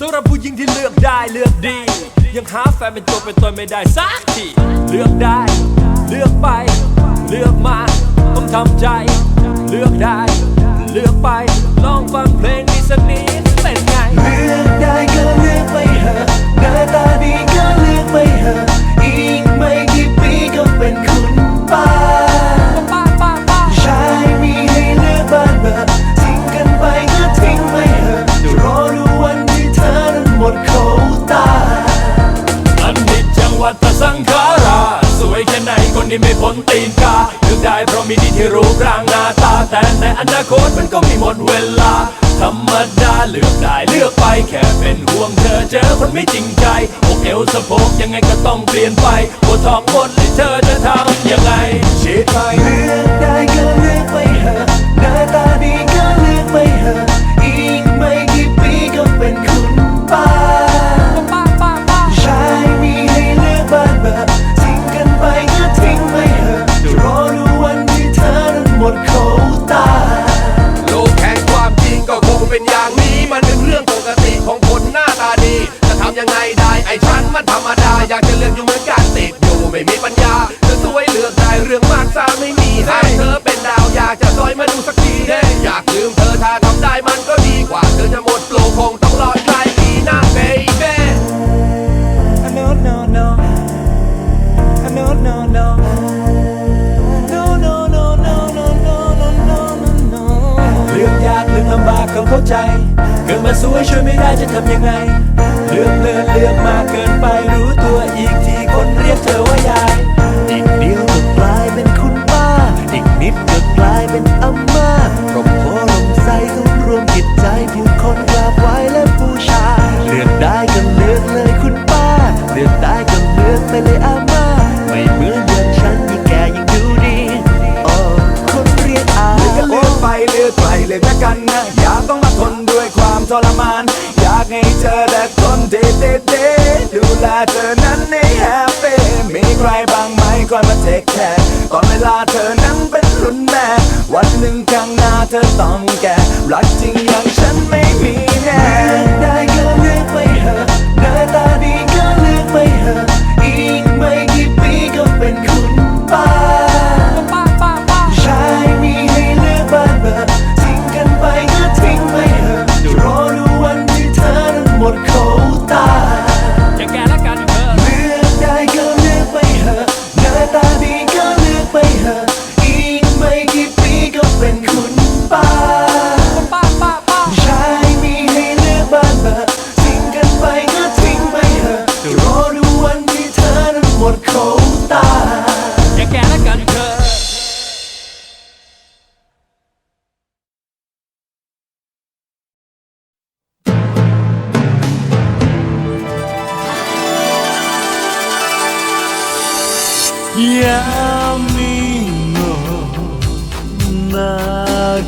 สำหรับผู้หญิงที่เลือกได้เลือกดี ยังหาแฟนเป็นตัวเป็นตนไม่ได้สักทีเลือกได้ เลือกไป เลือกมาต้องทำใจ เลือกได้ เลือกไปลองฟังเพลงนี้สักนิด รูปร่างหน้าตาแต่ในอนาคตมันก็มีหมดเวลา ธรรมดาเลือกได้เลือกไปแค่เป็นห่วงเธอเจอคนไม่จริงใจอกเอวสะโพกยังไงก็ต้องเปลี่ยนไปปวดท้องหมดเลยเธอจะทำยังไงชิดไปเลือกได้ก็เลือก ตา โลกแห่งความจริงก็คงเป็นอย่างนี้ มันเป็นเรื่องปกติของคนหน้าตาดี จะทำยังไงได้ไอ้ฉันมันธรรมดา อยากจะเลือกอยู่เหมือนกันติดอยู่ไม่มีปัญญาจะสวยเลือกได้เรื่องมากซาไม่มีให้เธอเป็นดาวอยากจะซอยมาดูสักทีเด้อยากลืมเธอถ้าทำได้มันก็ สวยช่วยไม่ได้จะทำยังไง เลือกเลือนเลือกมากเกินไปรู้ตัวอีกทีคนเรียกเธอว่ายาย อีกเดียวก็กลายเป็นคุณป้า อีกนิดก็กลายเป็นอาม่าร่มโพร่มใสทุนรวมจิตใจผู้คนกราบไหว้และบูชา เลือกได้ก็เลือกเลยคุณป้า เลือกได้ก็เลือกไปเลยอม่าไม่ กันนะอยากต้องมาทนด้วยความทรมาน อยากให้เธอและคนเด็ดเดเดดูแลเธอนั้นในแฮปปี้มีใครบ้างไหมคอยมาเทคแคร์ตอนเวลาเธอนั้นเป็นรุ่นแม่ วันหนึ่งข้างหน้าเธอต้องแก่รักจริงอย่างฉันไม่ 闇の中